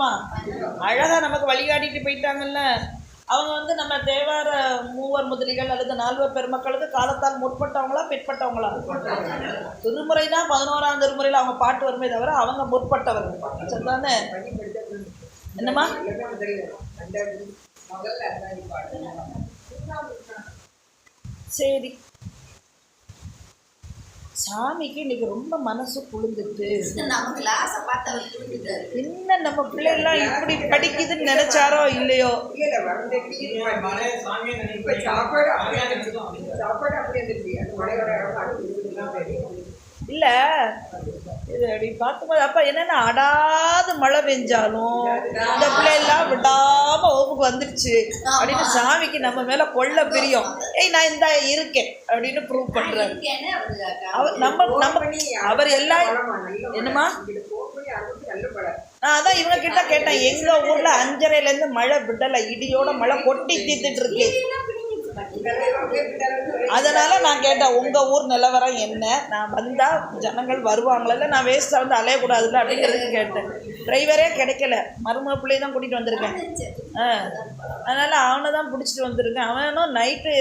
பார்த்தோமா அழகா நமக்கு வழிகாட்டிட்டு போயிட்டாங்கல்ல. அவங்க வந்து நம்ம தேவார மூவர் முதலிகள் அல்லது நால்வர் பெருமக்களுக்கு காலத்தால் முற்பட்டவங்களா பிற்பட்டவங்களா? திருமுறை தான் பதினோராம் திருமுறையில் அவங்க பாட்டு வருமே தவிர அவங்க முற்பட்டவர்கள் சரிதானே? என்னம்மா? சரி. சாமிக்கு இன்னைக்கு ரொம்ப மனசு குளிர்ந்துட்டு. நம்ம கிளாஸை பார்த்து அவர் புரிஞ்சுட்டாரு என்ன நம்ம பிள்ளைலாம் இப்படி படிக்குதுன்னு நினைச்சாரோ இல்லையோ? இல்ல இது அப்படி பார்க்கும்போது அப்ப என்னன்னா அடாது மழை பெஞ்சாலும் இந்த பிள்ளைலாம் விடாம ஓப்புக்கு வந்துடுச்சு அப்படின்னு சாமிக்கு நம்ம மேல கொள்ள பிரியம். ஏய் நான் இந்த இருக்கேன் அப்படின்னு ப்ரூவ் இருக்கேன்னு அவரு நம்ம நம்ம அவர் எல்லாம் என்னம்மா? நான் அதான் இவங்க கிட்ட கேட்டேன் எங்க ஊர்ல அஞ்சரைல இருந்து மழை விடல இடியோட மழை கொட்டி தீர்த்துட்டு இருக்கு. அதனால நான் கேட்டேன் உங்க ஊர் நிலவரம் என்ன? நான் வந்தா ஜனங்கள் வருவாங்களே? நான் வேஸ்டா வந்து அலையக்கூடாதுல்ல? அப்படிங்கிறது கேட்டேன். டிரைவரே கிடைக்கல. மருமக பிள்ளைய தான் கூட்டிட்டு வந்திருக்கேன். ஆ. அதனால அவனை தான் பிடிச்சிட்டு வந்திருக்கேன். அவனும் நைட்டு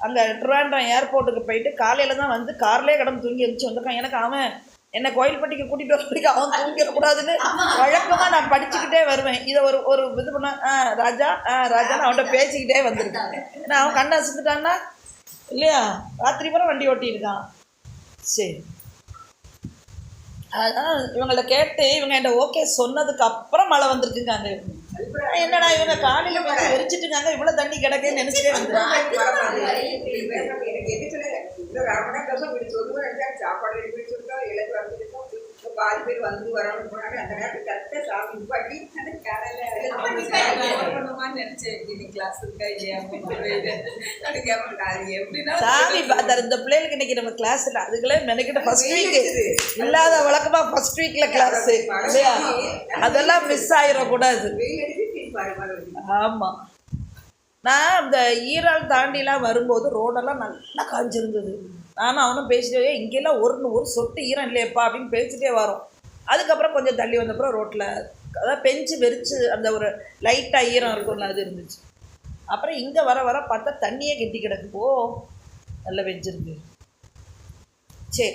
அங்கே ட்ரிவாண்டம் ஏர்போர்ட்டுக்கு போயிட்டு காலையில் தான் வந்து கார்லேயே கிடந்து தூங்கி எழுந்துச்சு வந்திருக்கான். எனக்கு அவன் என்னை கோயில்பட்டிக்கு கூட்டிகிட்டு வர வரைக்கும் அவன் தூங்கிடக்கூடாதுன்னு வழக்கமாக நான் படிச்சுக்கிட்டே வருவேன். இதை ஒரு ஒரு இது பண்ண ஆ ராஜா ஆ ராஜான்னு அவன்கிட்ட பேசிக்கிட்டே வந்திருக்கேன். ஏன்னா அவன் கண்ணை அசுத்துட்டான்னா இல்லையா? ராத்திரி பூரா வண்டி ஓட்டியிருக்கான் சரி. அதான் இவங்கள்ட்ட கேட்டு இவங்க என்கிட்ட ஓகே சொன்னதுக்கு அப்புறம் மழை வந்திருக்குங்க அங்கே என்னடா இவங்க காலையில் வந்து எரிச்சிட்டுருக்காங்க இவ்வளோ தண்ணி கிடக்குன்னு நினச்சிட்டே வந்து எனக்கு பண்ணி பாதி பேர் வந்து வராமல் போனாங்க. அந்த நேரத்துக்கு கரெக்டாக சாமி நிப்பாட்டி அந்த எப்படின்னா சாமி பார்த்தாரு இந்த பிள்ளைகளுக்கு இன்னைக்கு நம்ம கிளாஸ்ல அதுகளே மெனக்கிட்ட ஃபர்ஸ்ட் வீக் இல்லாத வழக்கமா ஃபர்ஸ்ட் வீக்ல கிளாஸ் இல்லையா? அதெல்லாம் மிஸ் ஆயிடக்கூடாது. வெயில் அடிச்சு திருப்பி பாரு மழை வருது. ஆமா நான் இந்த ஈரால் தாண்டிலாம் வரும்போது ரோடெல்லாம் நல்லா காஞ்சிருந்தது. நானும் அவனும் பேசிட்டே "ஏய், இங்கெல்லாம் ஒரு ஒரு சொட்டு ஈரம் இல்லையப்பா அப்படின்னு பேசிட்டே வரோம். அதுக்கப்புறம் கொஞ்சம் தள்ளி வந்தப்புறம் ரோட்டில் அதான் பெஞ்சு வெறிச்சு அந்த ஒரு லைட்டாக ஈரம் இருக்கும்ல அது இருந்துச்சு. அப்புறம் இங்கே வர வர பார்த்தா தண்ணியே கெட்டி கிடக்கு. ஓ நல்லா வெஞ்சிருக்கு சரி.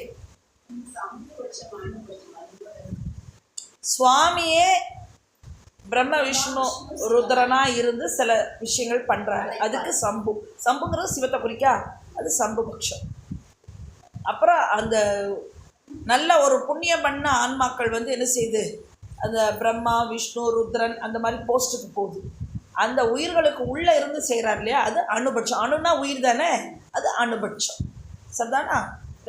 சுவாமியே பிரம்ம விஷ்ணு ருத்ரனா இருந்து சில விஷயங்கள் பண்ணுறாங்க அதுக்கு சம்பு. சம்புங்கிறது சிவத்தை குறிக்கா? அது சம்பு பட்சம் அப்புறம் அந்த நல்ல ஒரு புண்ணியம் பண்ண ஆன்மாக்கள் வந்து என்ன செய்யுது அந்த பிரம்மா விஷ்ணு ருத்ரன் அந்த மாதிரி போஸ்ட்டுக்கு போகுது. அந்த உயிர்களுக்கு உள்ளே இருந்து செய்கிறார் இல்லையா? அது அணுபட்சம் அணுனா உயிர் தானே? அது அணுபட்சம் சரிதானா?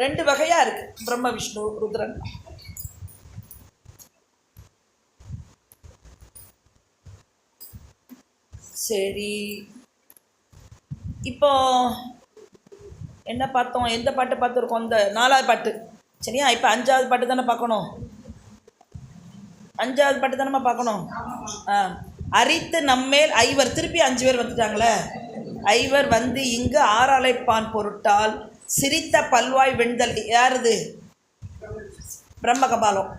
ரெண்டு வகையாக இருக்குது பிரம்ம விஷ்ணு ருத்ரன். சரி. இப்போ என்ன பார்த்தோம்? எந்த பாட்டு பார்த்துருக்கோம்? இந்த நாலாவது பாட்டு. சரியா? இப்போ அஞ்சாவது பாட்டு தானே பார்க்கணும். அஞ்சாவது பாட்டு தானே பார்க்கணும்? ஆ. அரித்து நம்மேல் ஐவர். திருப்பி அஞ்சு பேர் வந்துட்டாங்களே. ஐவர் வந்து இங்கு ஆறாலைப்பான் பொருட்டால் சிரித்த பல்வாய் வெண்தல். யாருது பிரம்மகபாலம்.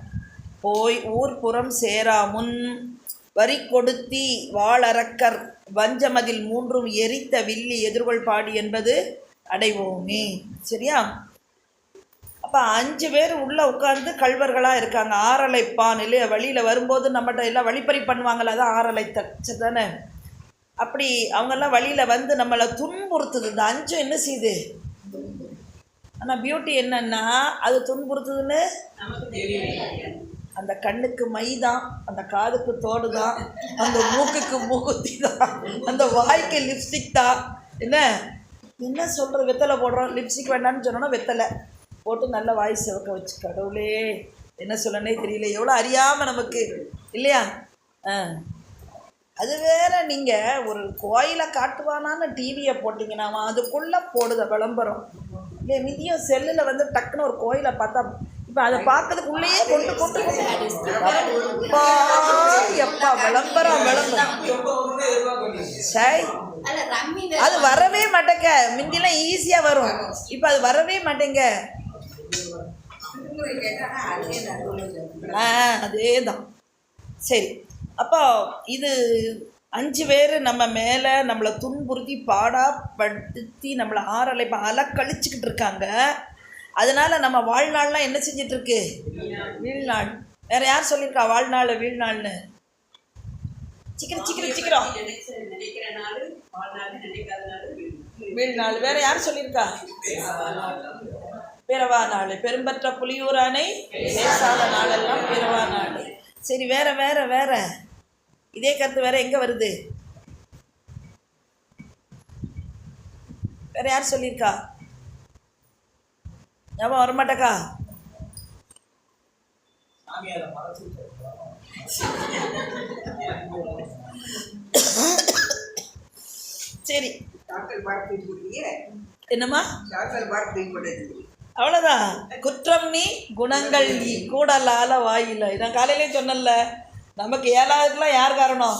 போய் ஊர் புறம் சேரா முன் வரி கொடுத்தி வாளரக்கர் வஞ்சமதில் மூன்றும் எரித்த வில்லி எதிர்கொள் பாடி என்பது அடைவோமே. சரியா? அப்போ அஞ்சு பேர் உள்ளே உட்கார்ந்து கல்வர்களாக இருக்காங்க. ஆரலைப்பான் இல்லையா வழியில் வரும்போது நம்மகிட்ட எல்லாம் வழிப்பறி பண்ணுவாங்கள்ல தான் ஆரலை சரி தானே. அப்படி அவங்கெல்லாம் வழியில் வந்து நம்மளை துன்புறுத்துது. இந்த அஞ்சு என்ன செய்யுது ஆனால் பியூட்டி என்னன்னா அது துன்புறுத்துதுன்னு? அந்த கண்ணுக்கு மை தான் அந்த காதுக்கு தோடு தான் அந்த மூக்குக்கு மூக்குத்தி தான் அந்த வாய்க்கு லிப்ஸ்டிக் தான் என்ன? என்ன சொல்கிற வெத்தலை போடுறோம். லிப்ஸ்டிக் வேண்டாம்னு சொன்னோன்னா வெத்தலை. போட்டு நல்ல வாய் சிவக்க வச்சு கடவுளே. என்ன சொல்லனே தெரியல. எவ்வளோ அறியாமல் நமக்கு இல்லையா? ஆ. அது வேற நீங்கள் ஒரு கோயிலை காட்டுவானான்னு டிவியை போட்டிங்கன்னா அதுக்குள்ளே போடுத விளம்பரம். இல்லையா? மிதியும் செல்லில் வந்து டக்குன்னு ஒரு கோயிலை பார்த்தா இப்போ அதை பார்க்கறதுக்குள்ளேயே கொண்டு கொண்டு எப்பா எப்பா விளம்பரம் விளம்பரம். சை. அது வரவே மாட்டேங்க. முந்திலாம் ஈஸியாக வரும். இப்போ அது வரவே மாட்டேங்க. ஆ அதே தான் சரி. அப்போ இது அஞ்சு பேர் நம்ம மேலே நம்மளை துன்புறுத்தி பாடாப்படுத்தி நம்மளை ஆறலை இப்போ அலக்கழிச்சிக்கிட்டு இருக்காங்க. அதனால் நம்ம வாழ்நாள்லாம் என்ன செஞ்சிட்ருக்கு? வீழ்நாள். வேற யார் சொல்லியிருக்கா வாழ்நாள் வீழ்நாள்னு? சீக்கிரம் சீக்கிரம் சிக்கிரம் வீழ்நாள். வேற யார் சொல்லியிருக்கா பிறவா நாள் பெரும்பற்ற புலியூரானை பேசாத நாளெல்லாம் பிறவா நாள் சரி வேற வேற வேற. இதே கருத்து வேற எங்கே வருது? வேற யார் சொல்லியிருக்கா ஞாபகம் வரமாட்டக்கா சரி என்னம்மா அவ்வளோதான் குற்றம் நீ குணங்கள் நீ கூடலால வாயில நான் காலையிலே சொன்னேன்ல நமக்கு ஏழாவதுக்குலாம் யார் காரணம்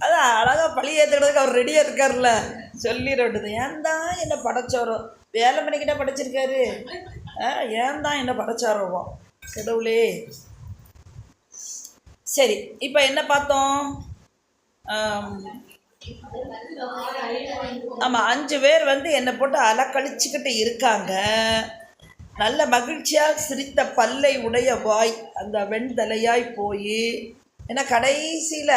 அதான் அழகாக பழி ஏற்றுக்கிறதுக்கு அவர் ரெடியாக இருக்கார்ல சொல்லிடுறது ஏன் தான் என்ன படைச்சாரோ வேலை பண்ணிக்கிட்டே படைச்சிருக்காரு. ஆ, ஏன் தான் என்ன படைச்சாரோ கடவுளே. சரி இப்போ என்ன பார்த்தோம்? ஆமாம் அஞ்சு பேர் வந்து என்னை போட்டு அலக்கழிச்சுக்கிட்டு இருக்காங்க. நல்ல மகிழ்ச்சியாக சிரித்த பல்லை உடைய வாய் அந்த வெண்தலையாய் போய். ஏன்னா கடைசியில்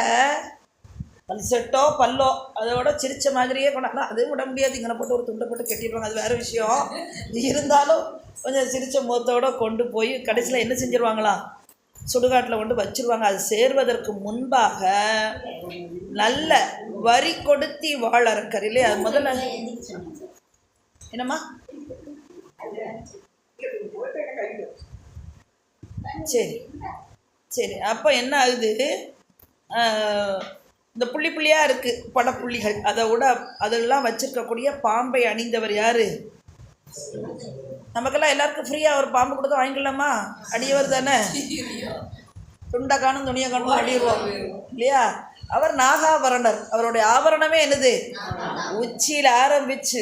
பல் செட்டோ பல்லோ அதோட சிரிச்ச மாதிரியே கொண்டாடலாம். அதுவும் விட முடியாது. இங்கே போட்டு ஒரு துண்டை போட்டு கட்டிடுவாங்க. அது வேறு விஷயம். இருந்தாலும் கொஞ்சம் சிரிச்ச முகத்தோட கொண்டு போய் கடைசியில் என்ன செஞ்சிருவாங்களாம்? சுடுகாட்டில் கொண்டு வச்சிருவாங்க. அது சேர்வதற்கு முன்பாக நல்ல வரி கொடுத்தி வாழறக்கர் இல்லையா? அது முதல்ல என்னம்மா? சரி. சரி. அப்போ என்ன ஆகுது? இந்த புள்ளி புள்ளியாக இருக்குது படப்புள்ளிகள். அதை விட அதெல்லாம் வச்சுருக்கக்கூடிய பாம்பை அணிந்தவர் யார்? நமக்கெல்லாம் எல்லாருக்கும் ஃப்ரீயாக ஒரு பாம்பு கொடுத்து வாங்கிக்கலாமா அடியவர் தானே? துண்டை காணும் துணியை காணும் அடிடுவோம் இல்லையா? அவர் நாகாபரணர். அவருடைய ஆபரணமே என்னது? உச்சியில் ஆரம்பிச்சு.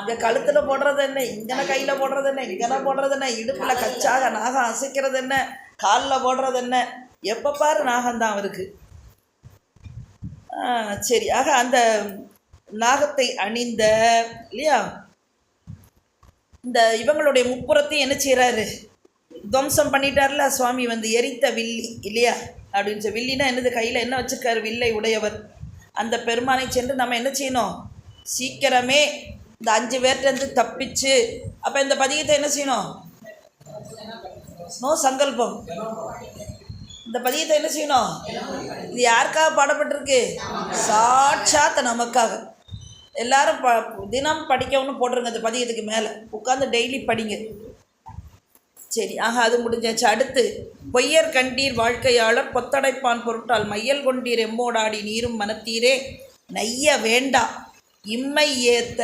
இந்த கழுத்தில் போடுறது என்ன? இங்கன கையில் போடுறது என்ன? இங்கன போடுறது என்ன? இடுப்பில் கச்சாக நாகம் அசைக்கிறது என்ன? காலில் போடுறது என்ன? எப்போ பாரு நாகம்தான் அவருக்கு. சரி. ஆக அந்த நாகத்தை அணிந்த இல்லையா? இந்த இவங்களுடைய முப்புறத்தையும் என்ன செய்கிறாரு துவம்சம் பண்ணிட்டார்ல சுவாமி வந்து எரித்த வில்லி இல்லையா? அப்படின்னு சொல்லி வில்லினா என்னது? கையில் என்ன வச்சுருக்காரு? வில்லை உடையவர். அந்த பெருமானை சென்று நம்ம என்ன செய்யணும்? சீக்கிரமே இந்த அஞ்சு பேர்ட்டேருந்து தப்பிச்சு அப்போ இந்த பதிகத்தை என்ன செய்யணும்? நோ சங்கல்பம். இந்த பதியத்தை என்ன செய்யணும்? இது யாருக்காக பாடப்பட்டிருக்கு? சாட்சாத் நமக்காக. எல்லாரும் ப தினம் படிக்கணும்னு போட்டுருங்க இந்த பதியத்துக்கு மேலே. உட்காந்து டெய்லி படிங்க. சரி ஆக அது முடிஞ்சாச்சு. அடுத்து பொய்யர் கண்டீர் வாழ்க்கையாளர் பொத்தடைப்பான் பொருட்டால் மையல் கொண்டீர் எம்மோடாடி நீரும் மனத்தீரே. நைய வேண்டா. இம்மை ஏத்த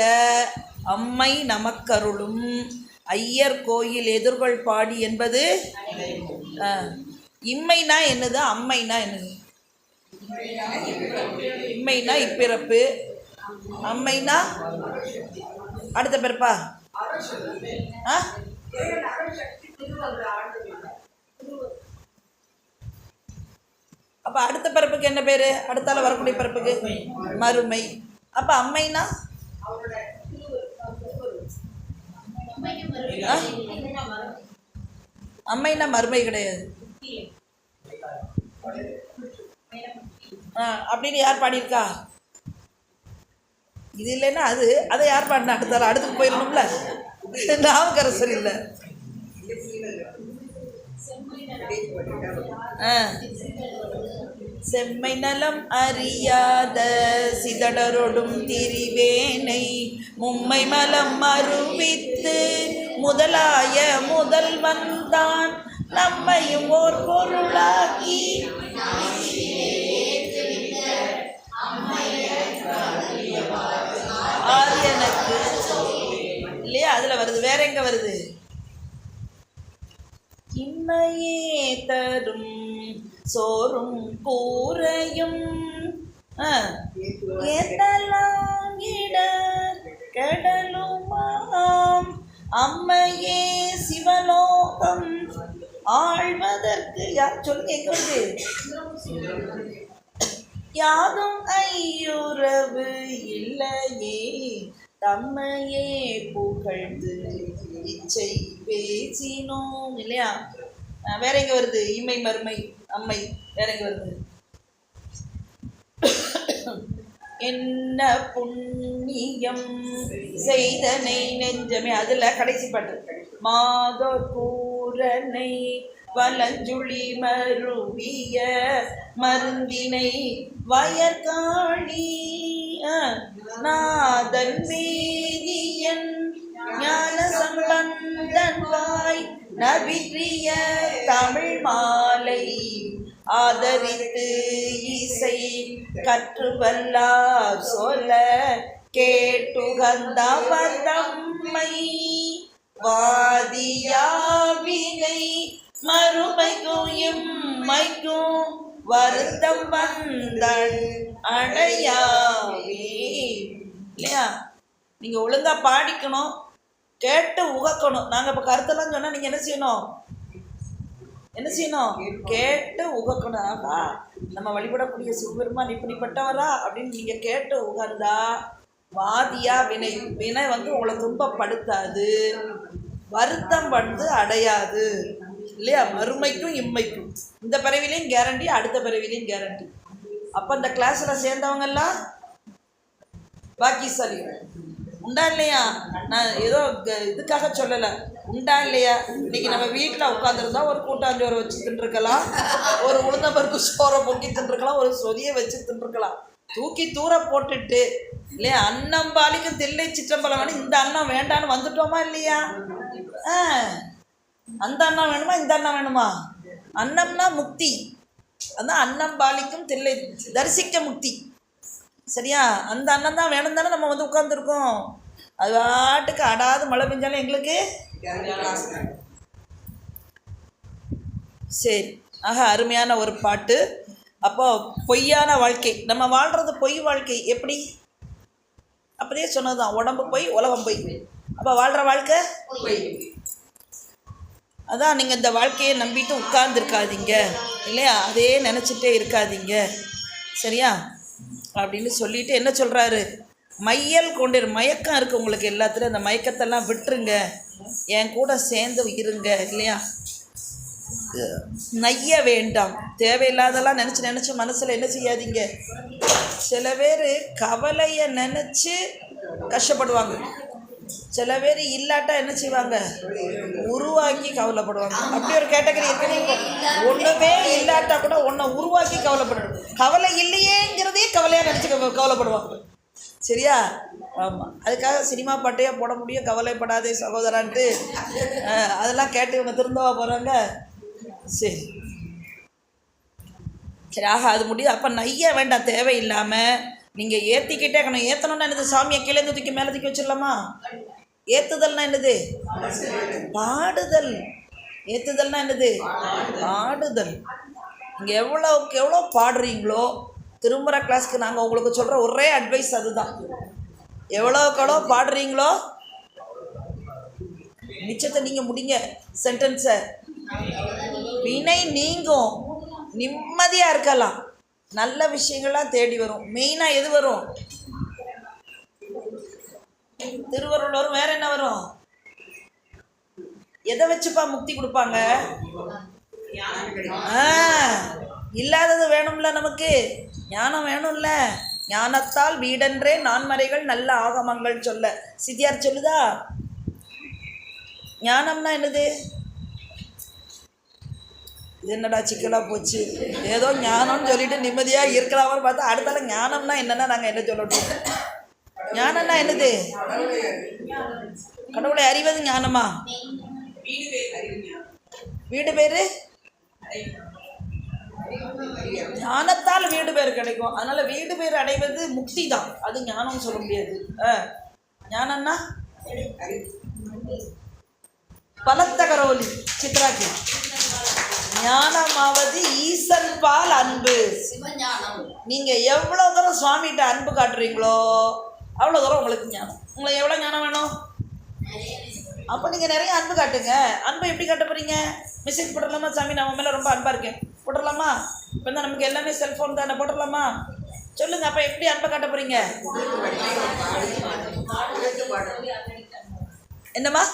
அம்மை நமக்கருளும். ஐயர் கோயில் எதிர்கொள் பாடி என்பது ஆ, இம்மைனா என்னது? அம்மைனா என்னது? இம்மைனா இப்பிறப்பு. அம்மைனா அடுத்த பிறப்பா? ஆ? அப்போ அடுத்த பிறப்புக்கு என்ன பேர்? அடுத்தால வரக்கூடிய பிறப்புக்கு மறுமை. அப்போ அம்மைனா? ஆ? அம்மைனா மறுமை கிடையாது. ஆ அப்படின்னு யார் பாடியிருக்கா? இது இல்லைன்னா அது அதை யார் பாடினா? அடுத்தால அடுத்துக்கு போயிடணும்ல. நாமக்கரசர் இல்லை. செம்மை நலம் அறியாத சிதடரொடும் திரிவேனை மும்மை மலம் மறுவித்து முதலாய முதல் வந்தான் நம்மையும் ஓர் ஆரியனுக்கு. இல்லையா? அதுல வருது. வேற எங்க வருது? இம்மையே தரும் சோறும் கூரையும் ஆ, இட கடலுமாம்? அம்மையே சிவலோகம் ஆழ்வதற்கு யார் சொல்லுங்க எங்க வருது யாதும் ஐயுறவு இல்லையே தம்மையே புகழ்ந்து இச்சை பேசினோம் இல்லையா? வேற எங்க வருது? இமை மறுமை அம்மை வேற எங்க வருது? என்ன புண்ணியம் செய்தனை நெஞ்சமே அதுல கடைசி பாட்டு. மாத பூரனை வலஞ்சுழி மருவிய மருந்தினை வயற்காணி நாதன் வேதியன் ஞான சம்பந்தன் வாய் நபிற்றிய தமிழ் மாலை ஆதரித்து இசை கற்றுவல்லார் சொல்ல கேட்டுகந்தவர் தம்மை வாதியா மைக்கும் வருத்தம் வந்தன் அடையாவே இல்லையா? நீங்கள் ஒழுங்கா பாடிக்கணும் கேட்டு உகக்கணும். நாங்கள் இப்போ கருத்தெல்லாம் சொன்னால் நீங்கள் என்ன செய்யணும்? என்ன செய்யணும்? கேட்டு உகக்கணும். ஆகா நம்ம வழிபடக்கூடிய சிவபெருமான் இப்படிப்பட்டவரா அப்படின்னு நீங்கள் கேட்டு உகந்தா வாதியா வினை. வினை வந்து உங்களை துன்பப்படுத்தாது. வருத்தம் வந்து அடையாது. இல்லையா? மறுமைக்கும் இம்மைக்கும். இந்த பிறவிலையும் கேரண்டி அடுத்த பிறவிலையும் கேரண்டி அப்போ இந்த கிளாஸில் சேர்ந்தவங்கெல்லாம் பாக்கியசாலி உண்டா இல்லையா? நான் ஏதோ க- இதுக்காக சொல்லலை. உண்டா இல்லையா? இன்னைக்கு நம்ம வீட்டில் உட்காந்துருந்தா ஒரு கூட்டாஞ்சோரை வச்சு தின்றுருக்கலாம். ஒரு உளுந்தம்பருப்பு சோறை பொங்கி தின்றுருக்கலாம். ஒரு சொதியை வச்சு தின்றுருக்கலாம். தூக்கி தூர போட்டுட்டு இல்லையா? அன்னம் பாலிக்கும் தில்லை சிற்றம்பலம் இந்த அன்னம் வேண்டான்னு வந்துட்டோமா இல்லையா? ஆ. அந்த அண்ணா வேணுமா இந்த அண்ணா வேணுமா? அன்னம்னா முக்தி. அதான் அன்னம் பாலிக்கும் தில்லை தரிசிக்க முக்தி. சரியா? அந்த அண்ணன் தான் வேணும் தானே நம்ம வந்து உட்காந்துருக்கோம் அது பாட்டுக்கு அடாது மழை பெஞ்சாலும் எங்களுக்கு? சரி. ஆக அருமையான ஒரு பாட்டு. அப்போ பொய்யான வாழ்க்கை. நம்ம வாழ்கிறது பொய் வாழ்க்கை. எப்படி? அப்படியே சொன்னதுதான். உடம்பு பொய் உலகம் பொய். அப்போ வாழ்கிற வாழ்க்கை? அதான் நீங்கள் இந்த வாழ்க்கையை நம்பிட்டு உட்கார்ந்துருக்காதீங்க. இல்லையா? அதே நினச்சிட்டே இருக்காதீங்க. சரியா? அப்படின்னு சொல்லிட்டு என்ன சொல்கிறாரு மையல் கொண்டு மயக்கம் இருக்குது உங்களுக்கு எல்லாத்துலேயும் அந்த மயக்கத்தெல்லாம் விட்டுருங்க. என் கூட சேர்ந்து இருங்க. இல்லையா? நைய வேண்டாம். தேவையில்லாதெல்லாம் நினச்சி நினச்சி மனசில் என்ன செய்யாதீங்க? சில பேர் கவலையை நினச்சி கஷ்டப்படுவாங்க. சில பேர் இல்லாட்டா என்ன செய்வாங்க? உருவாக்கி கவலைப்படுவாங்க. அப்படி ஒரு கேட்டகரி இருக்கு ஒன்றுமே இல்லாட்டா கூட ஒன்றை உருவாக்கி கவலைப்படணும் கவலை இல்லையேங்கிறதே கவலையாக நினச்சி கவலைப்படுவாங்க. சரியா? ஆமாம் அதுக்காக சினிமா பாட்டையே போட முடியும். கவலைப்படாதே சகோதரான்ட்டு. அதெல்லாம் கேட்டு இவங்க திருந்தவா போகிறாங்க சரி. சரி ஆக அது முடியுது. அப்போ நைய வேண்டாம் தேவையில்லாமல் நீங்கள் ஏற்றிக்கிட்டே இருக்கணும். ஏற்றணும்னா என்னது? சாமியை கீழே தூக்கி மேலே தூக்கி வச்சிடலாமா? ஏற்றுதல்னா என்னது? பாடுதல். ஏற்றுதல்னா என்னது? பாடுதல். நீங்கள் எவ்வளோக்கு எவ்வளோ பாடுறீங்களோ திரும்புகிற கிளாஸ்க்கு நாங்கள் உங்களுக்கு சொல்கிற ஒரே அட்வைஸ் அதுதான். எவ்வளோக்கு எவ்வளோ பாடுறீங்களோ மிச்சத்தை நீங்கள் முடிங்க சென்டென்ஸை வினை நீங்கும். நிம்மதியாக இருக்கலாம். நல்ல விஷயங்கள்லாம் தேடி வரும். மெயினாக எது வரும்? திருவருள் வரும் வேற என்ன வரும்? எதை வச்சுப்பா முக்தி கொடுப்பாங்க? இல்லாதது வேணும்ல நமக்கு. ஞானம் வேணும்ல. ஞானத்தால் வீடென்றே நான்மறைகள் நல்ல ஆகமங்கள் சொல்ல. சித்தியார் சொல்லுதா? ஞானம்னா என்னது? இது என்னடா சிக்கலாக போச்சு? ஏதோ ஞானம்னு சொல்லிட்டு நிம்மதியாக இருக்கலாமான்னு பார்த்தா அடுத்தால ஞானம்னா என்னன்னா நாங்கள் என்ன சொல்லட்டும்? ஞானம்னா என்னது? கடவுளை அறிவது ஞானமா? வீடு பேர்? ஞானத்தால் வீடு பேர் கிடைக்கும். அதனால வீடு பேர் அடைவது முக்தி தான். அது ஞானம் சொல்ல முடியாது. ஆ. ஞானம்னா? பலத்த கரோலி சித்ராக்கி. ஞானமாவது ஈசன் பால் அன்பு. நீங்க எவ்வளவு தூரம் சுவாமிகிட்ட அன்பு காட்டுறீங்களோ அவ்வளோ தூரம் உங்களுக்கு ஞானம். உங்களுக்கு எவ்வளோ ஞானம் வேணும்? அப்போ நீங்கள் நிறைய அன்பு காட்டுங்க. அன்பை எப்படி காட்ட போறீங்க? மெசேஜ் போட்டுடலாமா சாமி? நான் உன் மேலே ரொம்ப அன்பாக இருக்கேன். போட்டுடலாமா? இப்போ தான் நமக்கு எல்லாமே செல்ஃபோன் தானே போட்டுடலாமா? சொல்லுங்க அப்போ எப்படி அன்பை காட்ட போறீங்க? என்னம்மா?